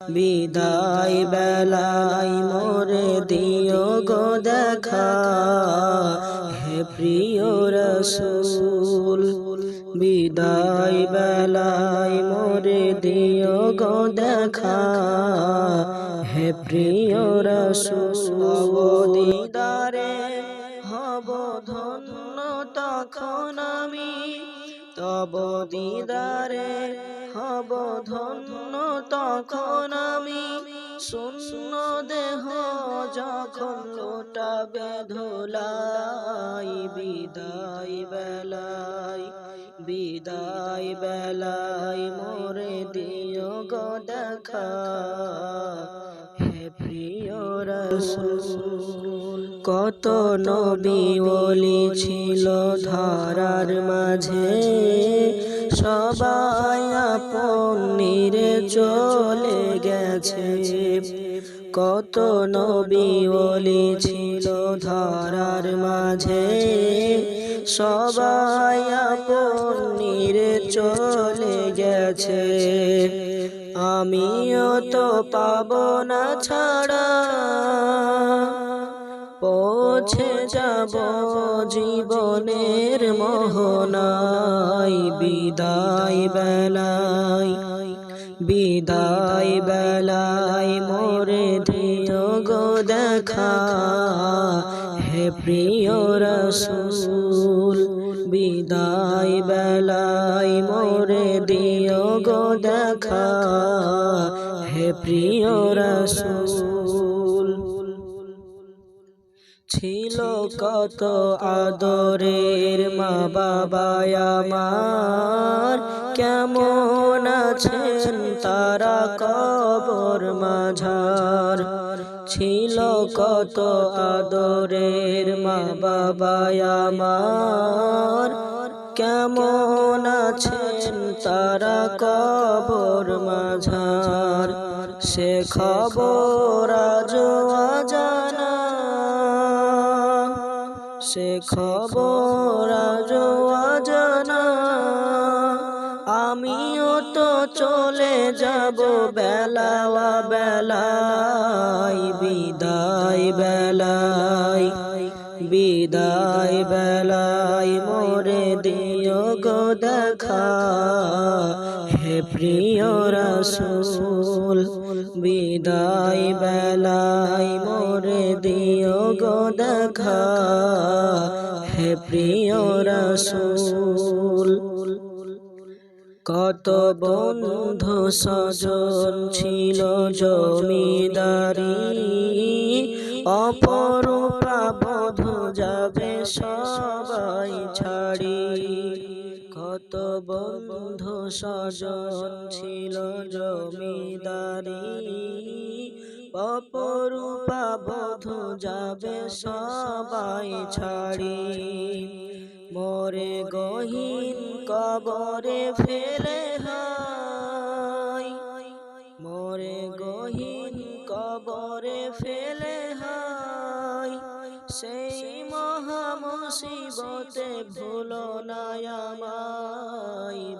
বিদায় বেলায় মোরে দিও গো দেখা। হে প্রিয় রসুল, বিদায় বেলায় মোরে দিও গো দেখা। হে প্রিয় রসুল, দিদারে হব ধন্য তখন আমি। তব দিদারে হব ধন্য তখন আমি। শূন্য দেহ যখন লোটাবে ধোলাই, বিদায় বেলায় বিদায় বেলায় মোরে দিও গো দেখা। হে প্রিয় রসুল কত নবী ওলি ছিল ধারার মাঝে। সবাই আপন নিরে চলে গেছে। কত নবী ওলি ছিল ধারার মাঝে। সবাই আপন নিরে চলে গেছে। আমিও তো পাব না ছাড়া। পৌঁছে যাব জীবনের মোহনায়। বিদায় বেলায় বিদায় বেলায় মোরে দিও গো দেখা। হে প্রিয় রসুল, বিদায় বেলায় মোরে দিও গো দেখা। হে প্রিয় রসুল ছিল কত আদরের মা বাবা আমার। কেমন আছেন তারা কবর মাঝার। ছিল কত আদরের মা বাবা আমার। কেমন আছেন তারা কবর মাঝার। সে খবর আজ সে খবর আমিও তো চলে যাব বেলাওয়া বেলায়, বিদায় বেলায় বিদায় বেলায়। মোরে দিও গো দেখা হে প্রিয় রসুল, বিদায় বেলায় মোরে দিও গো দেখা। হে প্রিয় রসুল, কত বন্ধু সজন ছিল জমিদারি। অপরূপা বধু যাবে সবাই বন্ধু সজন ছিল জমিদারি। অপরূপা বধু যাবে সবাই ছাড়ি। মোরে গহীন কবরে ফেলে হাই। মোরে গহীন কবরে ফেলে মুসিবতে ভুলো না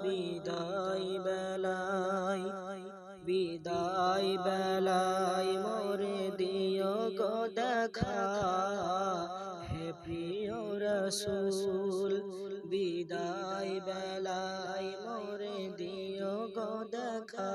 বিদায় বেলায় বিদায় বেলায় মোরে দিও গো দেখা। হে প্রিয় রসুল, বিদায় বেলায় মোরে দিও গো দেখা।